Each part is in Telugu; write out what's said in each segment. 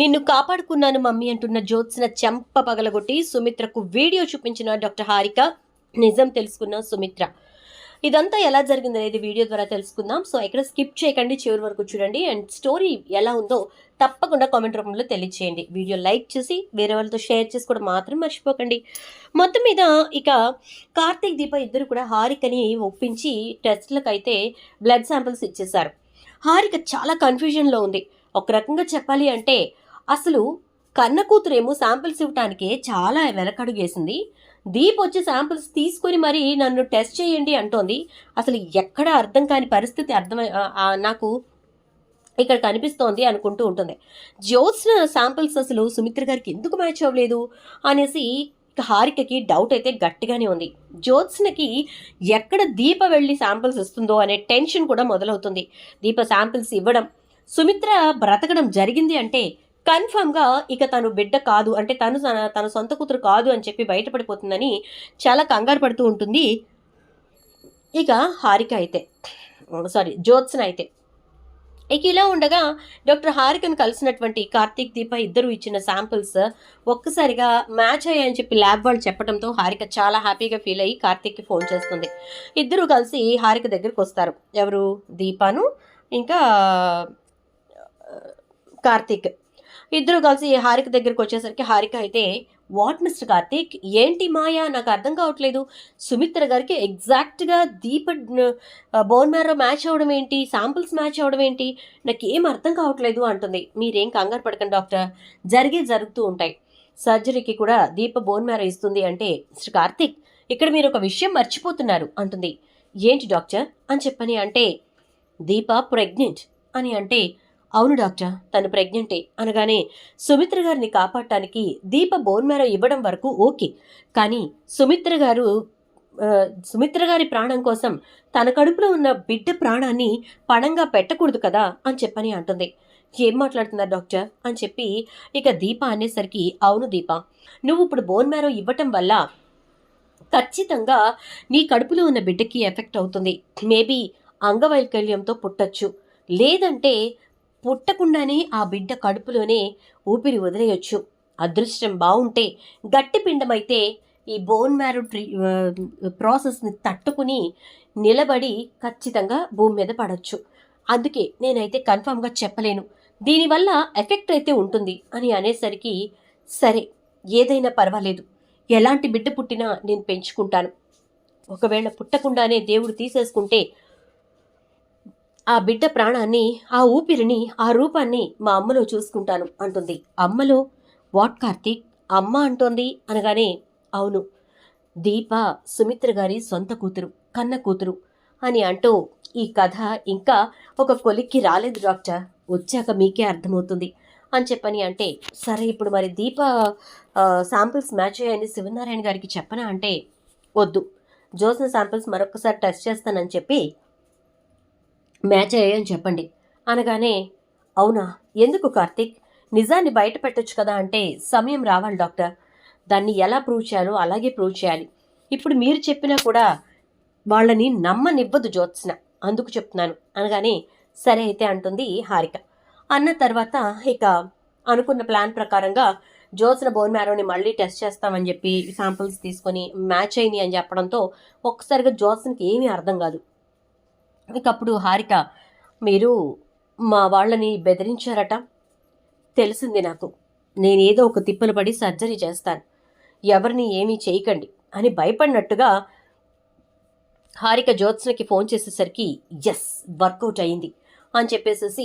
నిన్ను కాపాడుకున్నాను మమ్మీ అంటున్న జ్యోత్స్న చెంప పగలగొట్టి సుమిత్రకు వీడియో చూపించిన డాక్టర్ హారిక. నిజం తెలుసుకున్న సుమిత్ర. ఇదంతా ఎలా జరిగింది అనేది వీడియో ద్వారా తెలుసుకుందాం. సో ఎక్కడ స్కిప్ చేయకండి చివరి వరకు చూడండి. అండ్ స్టోరీ ఎలా ఉందో తప్పకుండా కామెంట్ రూపంలో తెలియచేయండి. వీడియో లైక్ చేసి వేరే వాళ్ళతో షేర్ చేసుకోవడం మాత్రం మర్చిపోకండి. మొత్తం మీద ఇక కార్తీక్ దీప ఇద్దరు కూడా హారికని ఒప్పించి టెస్ట్లకు అయితే బ్లడ్ శాంపిల్స్ ఇచ్చేశారు. హారిక చాలా కన్ఫ్యూజన్లో ఉంది. ఒక రకంగా చెప్పాలి అంటే అసలు కన్న కూతురేమో శాంపిల్స్ ఇవ్వటానికే చాలా వెనకడుగేసింది. దీప్ వచ్చి శాంపిల్స్ తీసుకొని మరి నన్ను టెస్ట్ చేయండి అంటోంది. అసలు ఎక్కడ అర్థం కాని పరిస్థితి అర్థమై నాకు ఇక్కడ కనిపిస్తోంది అనుకుంటూ ఉంటుంది. జ్యోత్స్న శాంపిల్స్ అసలు సుమిత్ర గారికి ఎందుకు మ్యాచ్ అవ్వలేదు అనేసి హారికకి డౌట్ అయితే గట్టిగానే ఉంది. జ్యోత్స్నకి ఎక్కడ దీప వెళ్ళి శాంపిల్స్ ఇస్తుందో అనే టెన్షన్ కూడా మొదలవుతుంది. దీప శాంపిల్స్ ఇవ్వడం సుమిత్ర బ్రతకడం జరిగింది అంటే కన్ఫర్మ్గా ఇక తను బిడ్డ కాదు అంటే తను తన- సొంత కూతురు కాదు అని చెప్పి బయటపడిపోతుందని చాలా కంగారు పడుతూ ఉంటుంది. ఇక హారిక అయితే సారీ జ్యోత్స్న అయితే. ఇక ఇలా ఉండగా డాక్టర్ హారికను కలిసినటువంటి కార్తీక్ దీప ఇద్దరు ఇచ్చిన శాంపిల్స్ ఒక్కసారిగా మ్యాచ్ అయ్యాయని చెప్పి ల్యాబ్ వాళ్ళు చెప్పడంతో హారిక చాలా హ్యాపీగా ఫీల్ అయ్యి కార్తీక్కి ఫోన్ చేస్తుంది. ఇద్దరు కలిసి హారిక దగ్గరికి వస్తారు. ఎవరు? దీపాను ఇంకా కార్తీక్. ఇద్దరు కలిసి హారిక దగ్గరికి వచ్చేసరికి హారిక అయితే వాట్ మిస్టర్ కార్తీక్? ఏంటి మాయా? నాకు అర్థం కావట్లేదు. సుమిత్ర గారికి ఎగ్జాక్ట్గా దీప బోన్ మ్యారో మ్యాచ్ అవ్వడం ఏంటి? శాంపిల్స్ మ్యాచ్ అవ్వడం ఏంటి? నాకు ఏం అర్థం కావట్లేదు అంటుంది. మీరేం కంగారు పడకండి డాక్టర్. జరిగే జరుగుతూ ఉంటాయి. సర్జరీకి కూడా దీప బోన్ మ్యారో ఇస్తుంది అంటే మిస్టర్ కార్తీక్ ఇక్కడ మీరు ఒక విషయం మర్చిపోతున్నారు అంటుంది. ఏంటి డాక్టర్? అని చెప్పని అంటే దీప ప్రెగ్నెంట్ అని అంటే అవును డాక్టర్. తను ప్రెగ్నెంటే. అనగానే సుమిత్ర గారిని కాపాడటానికి దీప బోన్ మ్యారో ఇవ్వడం వరకు ఓకే. కానీ సుమిత్ర గారు సుమిత్ర గారి ప్రాణం కోసం తన కడుపులో ఉన్న బిడ్డ ప్రాణాన్ని పణంగా పెట్టకూడదు కదా అని చెప్పని అంటుంది. ఏం మాట్లాడుతున్నారు డాక్టర్? అని చెప్పి ఇక దీప అనేసరికి అవును దీప నువ్వు ఇప్పుడు బోన్ మ్యారో ఇవ్వటం వల్ల ఖచ్చితంగా నీ కడుపులో ఉన్న బిడ్డకి ఎఫెక్ట్ అవుతుంది. మేబీ అంగవైకల్యంతో పుట్టచ్చు. లేదంటే పుట్టకుండానే ఆ బిడ్డ కడుపులోనే ఊపిరి వదిలేయొచ్చు. అదృష్టం బాగుంటే గట్టి పిండమైతే ఈ బోన్ మ్యారో ట్రీ ప్రాసెస్ని తట్టుకుని నిలబడి ఖచ్చితంగా భూమి మీద పడవచ్చు అందుకే నేనైతే కన్ఫామ్గా చెప్పలేను. దీనివల్ల ఎఫెక్ట్ అయితే ఉంటుంది అని అనేసరికి సరే ఏదైనా పర్వాలేదు. ఎలాంటి బిడ్డ పుట్టినా నేను పెంచుకుంటాను. ఒకవేళ పుట్టకుండానే దేవుడు తీసేసుకుంటే ఆ బిడ్డ ప్రాణాన్ని ఆ ఊపిరిని ఆ రూపాన్ని మా అమ్మలో చూసుకుంటాను అంటుంది. అమ్మలో వాట్ కార్తీక్? అమ్మ అంటోంది అనగానే అవును దీప సుమిత్ర గారి సొంత కూతురు కన్న కూతురు అని అంటూ ఈ కథ ఇంకా ఒక కొలిక్కి రాలేదు డాక్టర్. వచ్చాక మీకే అర్థమవుతుంది అని చెప్పని అంటే సరే ఇప్పుడు మరి దీప శాంపిల్స్ మ్యాచ్ అయ్యాయని శివనారాయణ గారికి చెప్పనా? అంటే వద్దు జోసిన శాంపిల్స్ మరొకసారి టెస్ట్ చేస్తానని చెప్పి మ్యాచ్ అయ్యాయని చెప్పండి. అనగానే అవునా? ఎందుకు కార్తీక్? నిజాన్ని బయట పెట్టొచ్చు కదా అంటే సమయం రావాలి డాక్టర్. దాన్ని ఎలా ప్రూవ్ చేయాలో అలాగే ప్రూవ్ చేయాలి. ఇప్పుడు మీరు చెప్పినా కూడా వాళ్ళని నమ్మనివ్వదు జ్యోత్స్న. అందుకు చెప్తున్నాను. అనగానే సరే అయితే అంటుంది హారిక. అన్న తర్వాత ఇక అనుకున్న ప్లాన్ ప్రకారంగా జ్యోత్స్న బోన్ మ్యారోని మళ్ళీ టెస్ట్ చేస్తామని చెప్పి శాంపిల్స్ తీసుకొని మ్యాచ్ అయినాయి అని చెప్పడంతో ఒక్కసారిగా జ్యోత్స్నకి ఏమీ అర్థం కాదు. ఇకప్పుడు హారిక మీరు మా వాళ్ళని బెదిరించారట? తెలిసింది నాకు. నేనేదో ఒక తిప్పలు పడి సర్జరీ చేస్తాను. ఎవరిని ఏమీ చేయకండి అని భయపడినట్టుగా హారిక జ్యోత్స్నకి ఫోన్ చేసేసరికి ఎస్ వర్కౌట్ అయింది అని చెప్పేసేసి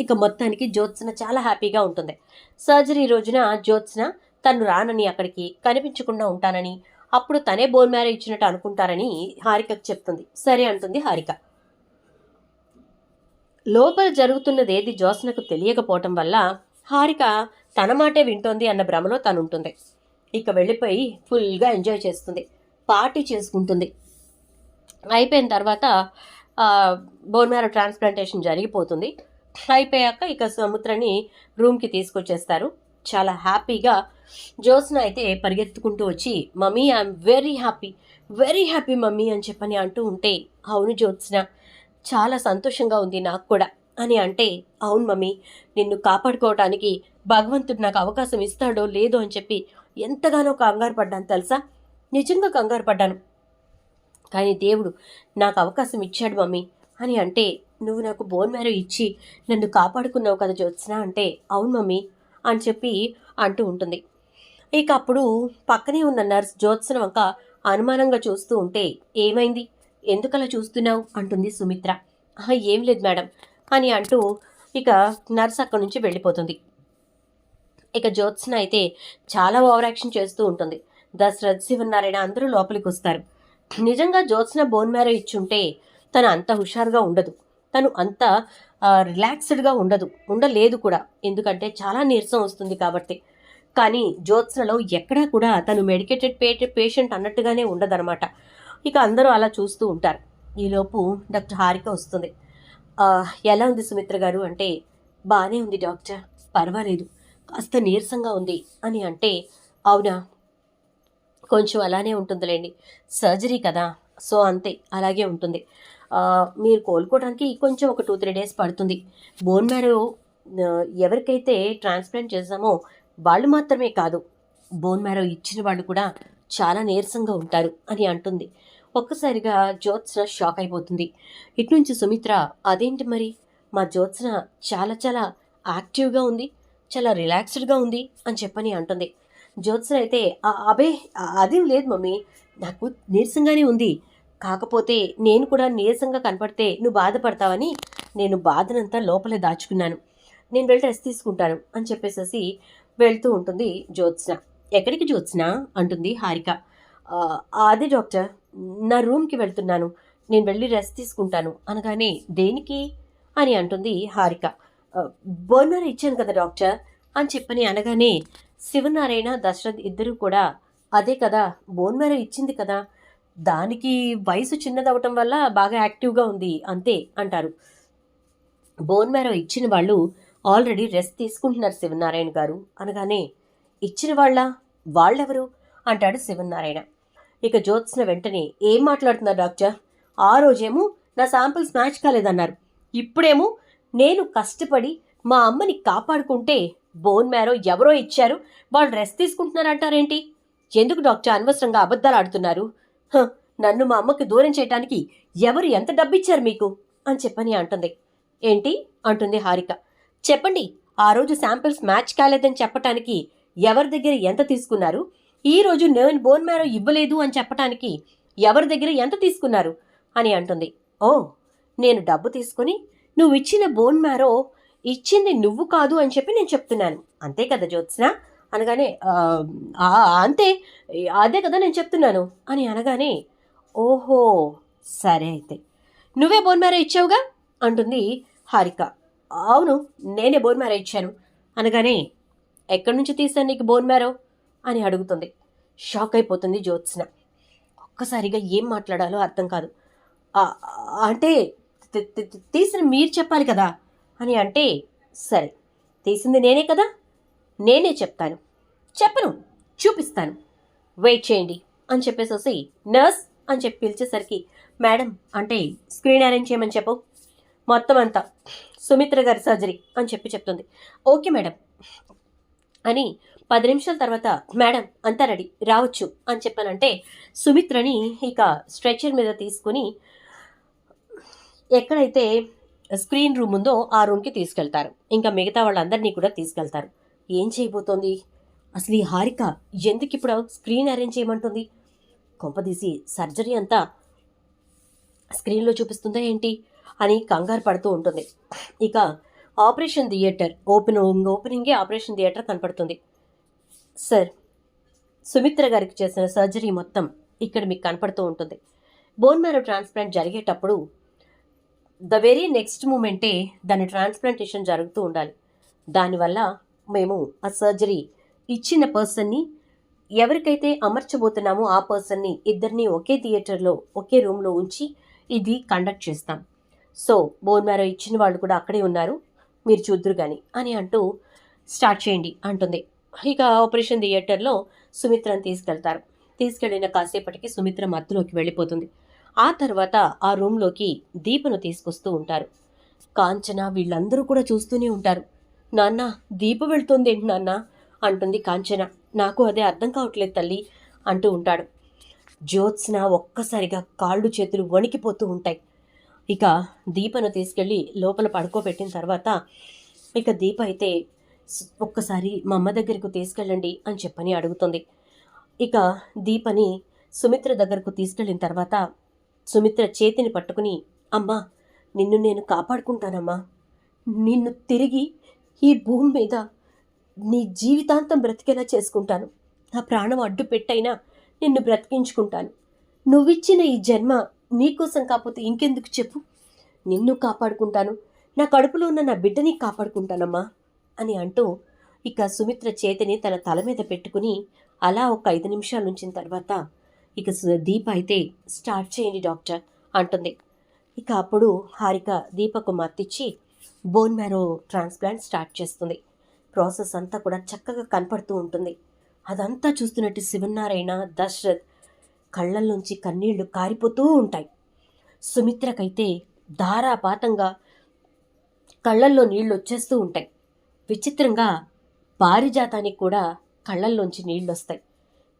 ఇక మొత్తానికి జ్యోత్స్న చాలా హ్యాపీగా ఉంటుంది. సర్జరీ రోజున జ్యోత్స్న తను రానని అక్కడికి కనిపించకుండా ఉంటానని అప్పుడు తనే బోన్ మ్యారేజ్ ఇచ్చినట్టు అనుకుంటారని హారికకు చెప్తుంది. సరే అంటుంది హారిక. లోపల జరుగుతున్నది ఏది జ్యోత్స్నకు తెలియకపోవటం వల్ల హారిక తన మాటే వింటోంది అన్న భ్రమలో తను ఉంటుంది ఇక వెళ్ళిపోయి ఫుల్గా ఎంజాయ్ చేస్తుంది. పార్టీ చేసుకుంటుంది. అయిపోయిన తర్వాత బోన్ మ్యారో ట్రాన్స్ప్లాంటేషన్ జరిగిపోతుంది. అయిపోయాక ఇక సముద్రని రూమ్కి తీసుకొచ్చేస్తారు. చాలా హ్యాపీగా జ్యోత్స్న అయితే పరిగెత్తుకుంటూ వచ్చి mummy I'm very happy. Very happy mummy అని చెప్పని అంటూ ఉంటే అవును జ్యోత్స్న చాలా సంతోషంగా ఉంది నాకు కూడా. అని అంటే అవును మమ్మీ నిన్ను కాపాడుకోవటానికి భగవంతుడు నాకు అవకాశం ఇస్తాడో లేదో అని చెప్పి ఎంతగానో కంగారు పడ్డాను తెలుసా? నిజంగా కంగారు పడ్డాను. కానీ దేవుడు నాకు అవకాశం ఇచ్చాడు మమ్మీ. అని అంటే నువ్వు నాకు బోన్ మ్యారో ఇచ్చి నన్ను కాపాడుకున్నావు కదా జ్యోత్స్న అంటే అవును మమ్మీ అని చెప్పి అంటూ ఉంటుంది. ఇక అప్పుడు పక్కనే ఉన్న నర్స్ జ్యోత్స్న వంక అనుమానంగా చూస్తూ ఉంటే ఏమైంది? ఎందుకలా చూస్తున్నావు? అంటుంది సుమిత్ర. ఏం లేదు మేడం అని అంటూ ఇక నర్స్ అక్కడి నుంచి వెళ్ళిపోతుంది. ఇక జ్యోత్స్న అయితే చాలా ఓవర్ యాక్షన్ చేస్తూ ఉంటుంది. దశరథ్ శివనారాయణ అందరూ లోపలికి వస్తారు. నిజంగా జ్యోత్స్న బోన్ మ్యారో ఇచ్చుంటే తను అంత హుషారుగా ఉండదు. తను అంత రిలాక్స్డ్గా ఉండదు. ఉండలేదు కూడా. ఎందుకంటే చాలా నీరసం వస్తుంది కాబట్టి. కానీ జ్యోత్స్నలో ఎక్కడా కూడా తను మెడికేటెడ్ పే పేషెంట్ అన్నట్టుగానే ఉండదన్నమాట. ఇక అందరూ అలా చూస్తూ ఉంటారు. ఈలోపు డాక్టర్ హారిక వస్తుంది. ఎలా ఉంది సుమిత్ర గారు? అంటే బాగానే ఉంది డాక్టర్. పర్వాలేదు. కాస్త నీరసంగా ఉంది అని అంటే అవునా? కొంచెం అలానే ఉంటుందిలేండి. సర్జరీ కదా. సో అంతే. అలాగే ఉంటుంది. మీరు కోలుకోవడానికి కొంచెం ఒక టూ త్రీ డేస్ పడుతుంది. బోన్ మ్యారో ఎవరికైతే ట్రాన్స్ప్లాంట్ చేసామో వాళ్ళు మాత్రమే కాదు బోన్ మ్యారో ఇచ్చిన వాళ్ళు కూడా చాలా నీరసంగా ఉంటారు అని అంటుంది. ఒక్కసారిగా జ్యోత్స్న షాక్ అయిపోతుంది. ఇటు నుంచి సుమిత్ర అదేంటి మరి? మా జ్యోత్స్న చాలా చాలా యాక్టివ్గా ఉంది చాలా రిలాక్స్డ్గా ఉంది అని చెప్పని అంటుంది. జ్యోత్స్న అయితే అబే అదేం లేదు మమ్మీ నాకు నీరసంగానే ఉంది. కాకపోతే నేను కూడా నీరసంగా కనపడితే నువ్వు బాధపడతావని నేను బాధనంతా లోపలే దాచుకున్నాను. నేను వెళ్ళి రెస్ట్ తీసుకుంటాను అని చెప్పేసేసి వెళ్తూ ఉంటుంది జ్యోత్స్న. ఎక్కడికి జ్యోత్స్న? అంటుంది హారిక. అదే డాక్టర్ నా రూమ్కి వెళ్తున్నాను. నేను వెళ్ళి రెస్ట్ తీసుకుంటాను. అనగానే దేనికి? అని అంటుంది హారిక. బోర్నర్ ఇచ్చాను కదా డాక్టర్ అని చెప్పని అనగానే శివనారాయణ దశరథ్ ఇద్దరూ కూడా అదే కదా బోన్ మ్యారో ఇచ్చింది కదా. దానికి వయసు చిన్నదవటం వల్ల బాగా యాక్టివ్గా ఉంది అంతే అంటారు. బోన్ మ్యారో ఇచ్చిన వాళ్ళు ఆల్రెడీ రెస్ట్ తీసుకుంటున్నారు శివనారాయణ గారు. అనగానే ఇచ్చిన వాళ్ళ? వాళ్ళెవరు? అంటాడు శివనారాయణ. ఇక జ్యోత్స్న వెంటనే ఏం మాట్లాడుతున్నారు డాక్టర్? ఆ రోజేమో నా శాంపిల్స్ మ్యాచ్ కాలేదన్నారు. ఇప్పుడేమో నేను కష్టపడి మా అమ్మని కాపాడుకుంటే బోన్ మ్యారో ఎవరో ఇచ్చారు వాళ్ళు రెస్ట్ తీసుకుంటున్నారంటారేంటి? ఎందుకు డాక్టర్ అనవసరంగా అబద్ధాలు ఆడుతున్నారు? నన్ను మా అమ్మకి దూరం చేయటానికి ఎవరు ఎంత డబ్బిచ్చారు మీకు? అని చెప్పని అంటుంది. ఏంటి? అంటుంది హారిక. చెప్పండి ఆ రోజు శాంపిల్స్ మ్యాచ్ కాలేదని చెప్పటానికి ఎవరి దగ్గర ఎంత తీసుకున్నారు? ఈ రోజు నేను బోన్ మ్యారో ఇవ్వలేదు అని చెప్పటానికి ఎవరి దగ్గర ఎంత తీసుకున్నారు? అని అంటుంది. ఓ నేను డబ్బు తీసుకుని నువ్వు ఇచ్చిన బోన్ మ్యారో ఇచ్చింది నువ్వు కాదు అని చెప్పి నేను చెప్తున్నాను. అంతే కదా జ్యోత్స్న? అనగానే అంతే. అదే కదా నేను చెప్తున్నాను. అని అనగానే ఓహో సరే అయితే. నువ్వే బోన్ మ్యారో ఇచ్చావుగా? అంటుంది హారిక. అవును నేనే బోన్ మ్యారో ఇచ్చాను. అనగానే ఎక్కడి నుంచి తీసాను నీకు బోన్ మ్యారో? అని అడుగుతుంది. షాక్ అయిపోతుంది జ్యోత్స్న. ఒక్కసారిగా ఏం మాట్లాడాలో అర్థం కాదు. అంటే తీసిన మీరు చెప్పాలి కదా? అని అంటే సరే తీసింది నేనే కదా? నేనే చెప్తాను. చెప్పను చూపిస్తాను. వెయిట్ చేయండి అని చెప్పేసి నర్స్ అని చెప్పి పిలిచేసరికి మేడం అంటే స్క్రీన్ అరేంజ్ చేయమని చెప్పు. మొత్తం అంతా సుమిత్ర గారి సర్జరీ అని చెప్పి చెప్తుంది. ఓకే మేడం అని పది నిమిషాల తర్వాత మేడం అంతా రెడీ రావచ్చు అని చెప్పానంటే సుమిత్రని ఇక స్ట్రెచర్ మీద తీసుకుని ఎక్కడైతే స్క్రీన్ రూమ్ ఉందో ఆ రూమ్కి తీసుకెళ్తారు. ఇంకా మిగతా వాళ్ళందరినీ కూడా తీసుకెళ్తారు. ఏం చేయబోతోంది? అసలు ఈ హారిక ఎందుకు ఇప్పుడు స్క్రీన్ అరేంజ్ చేయమంటుంది? కొంపదీసి సర్జరీ అంతా స్క్రీన్లో చూపిస్తుందా ఏంటి? అని కంగారు పడుతూ ఉంటుంది. ఇక ఆపరేషన్ థియేటర్ ఓపెన్ ఓపెనింగే ఆపరేషన్ థియేటర్ కనపడుతుంది. సార్ సుమిత్ర గారికి చేసిన సర్జరీ మొత్తం ఇక్కడ మీకు కనపడుతూ ఉంటుంది. బోన్ మ్యారో ట్రాన్స్ప్లాంట్ జరిగేటప్పుడు ద వెరీ నెక్స్ట్ మూమెంటే దాని ట్రాన్స్ప్లాంటేషన్ జరుగుతూ ఉండాలి. దానివల్ల మేము ఆ సర్జరీ ఇచ్చిన పర్సన్ని ఎవరికైతే అమర్చబోతున్నామో ఆ పర్సన్ని ఇద్దరిని ఒకే థియేటర్లో ఒకే రూమ్లో ఉంచి ఇది కండక్ట్ చేస్తాం. సో బోన్ మ్యారో ఇచ్చిన వాళ్ళు కూడా అక్కడే ఉన్నారు. మీరు చూద్దరు కానీ అని అంటూ స్టార్ట్ చేయండి అంటుంది. ఇక ఆపరేషన్ థియేటర్లో సుమిత్రను తీసుకెళ్తారు. తీసుకెళ్ళిన కాసేపటికి సుమిత్ర మత్తులోకి వెళ్ళిపోతుంది. ఆ తర్వాత ఆ రూమ్లోకి దీపను తీసుకొస్తూ ఉంటారు. కాంచన వీళ్ళందరూ కూడా చూస్తూనే ఉంటారు. నాన్న దీప వెళుతుంది ఏంటి నాన్న? అంటుంది కాంచన. నాకు అదే అర్థం కావట్లేదు తల్లి అంటూ ఉంటాడు. జ్యోత్స్న ఒక్కసారిగా కాళ్ళు చేతులు వణికిపోతూ ఉంటాయి. ఇక దీపను తీసుకెళ్ళి లోపల పడుకోబెట్టిన తర్వాత ఇక దీప అయితే ఒక్కసారి మా అమ్మ దగ్గరకు తీసుకెళ్ళండి అని చెప్పని అడుగుతుంది. ఇక దీపని సుమిత్ర దగ్గరకు తీసుకెళ్ళిన తర్వాత సుమిత్ర చేతిని పట్టుకుని అమ్మా నిన్ను నేను కాపాడుకుంటానమ్మా. నిన్ను తిరిగి ఈ భూమి మీద నీ జీవితాంతం బ్రతికేలా చేసుకుంటాను. నా ప్రాణం అడ్డు పెట్టైనా నిన్ను బ్రతికించుకుంటాను. నువ్విచ్చిన ఈ జన్మ నీకోసం కాకపోతే ఇంకెందుకు చెప్పు? నిన్ను కాపాడుకుంటాను. నా కడుపులో ఉన్న నా బిడ్డని కాపాడుకుంటానమ్మా. అని అంటూ ఇక సుమిత్ర చేతిని తన తల మీద పెట్టుకుని అలా ఒక ఐదు నిమిషాలు ఉంచిన తర్వాత ఇక దీప అయితే స్టార్ట్ చేయండి డాక్టర్ అంటుంది. ఇక అప్పుడు హారిక దీపకు మత్తిచ్చి బోన్ మ్యారో ట్రాన్స్ప్లాంట్ స్టార్ట్ చేస్తుంది. ప్రాసెస్ అంతా కూడా చక్కగా కనపడుతూ ఉంటుంది. అదంతా చూస్తున్నట్టు శివనారాయణ దశరథ్ కళ్ళల్లోంచి కన్నీళ్ళు కారిపోతూ ఉంటాయి. సుమిత్రకైతే ధారాపాతంగా కళ్ళల్లో నీళ్ళు వచ్చేస్తూ ఉంటాయి. విచిత్రంగా పారిజాతానికి కూడా కళ్ళల్లోంచి నీళ్ళు వస్తాయి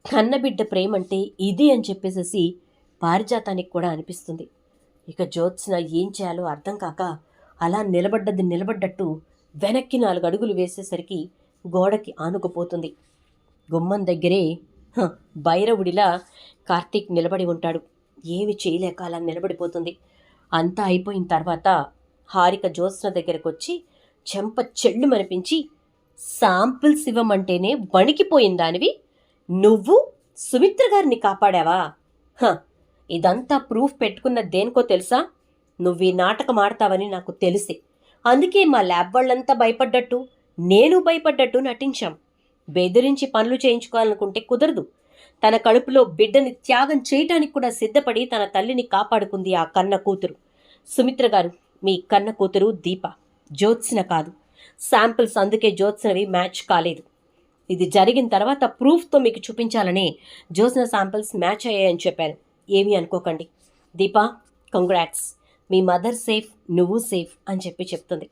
కన్నబిడ్డ ప్రేమంటే ఇది అని చెప్పేసేసి పారిజాతానికి కూడా అనిపిస్తుంది. ఇక జ్యోత్స్న ఏం చేయాలో అర్థం కాక అలా నిలబడ్డది నిలబడ్డట్టు వెనక్కి నాలుగు అడుగులు వేసేసరికి గోడకి ఆనుకుపోతుంది. గుమ్మం దగ్గరే భైరవుడిలా కార్తీక్ నిలబడి ఉంటాడు. ఏమి చేయలేక అలా నిలబడిపోతుంది. అంతా అయిపోయిన తర్వాత హారిక జ్యోత్స్న దగ్గరకు వచ్చి చెంప చెళ్ళు మనిపించి శాంపిల్స్ ఇవ్వమంటేనే వణికిపోయిన దానివి. నువ్వు సుమిత్ర గారిని కాపాడావా? హ, ఇదంతా ప్రూఫ్ పెట్టుకున్న దేనికో తెలుసా? నువ్వు ఈ నాటకం ఆడతావని నాకు తెలిసి. అందుకే మా ల్యాబ్ వాళ్ళంతా భయపడ్డట్టు నేను భయపడ్డట్టు నటించాం. బెదిరించి పనులు చేయించుకోవాలనుకుంటే కుదరదు. తన కడుపులో బిడ్డని త్యాగం చేయటానికి కూడా సిద్ధపడి తన తల్లిని కాపాడుకుంది ఆ కన్న కూతురు. సుమిత్ర గారు మీ కన్న కూతురు దీప. జ్యోత్స్న కాదు. శాంపిల్స్ అందుకే జ్యోత్స్నవి మ్యాచ్ కాలేదు. ఇది జరిగిన తర్వాత ప్రూఫ్తో మీకు చూపించాలని జ్యోత్స్న శాంపిల్స్ మ్యాచ్ అయ్యాయని చెప్పాను ఏమీ అనుకోకండి. దీపా కంగ్రాట్స్ మీ మదర్ సేఫ్ నువ్వు సేఫ్ అని చెప్పి చెప్తుంది.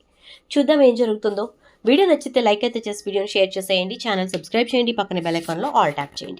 చూద్దాం ఏం జరుగుతుందో. వీడియో నచ్చితే లైక్ అయితే చేసి వీడియోని షేర్ చేసేయండి. ఛానల్ సబ్స్క్రైబ్ చేయండి. పక్కన బెల్ ఐకాన్లో ఆల్ ట్యాప్ చేయండి.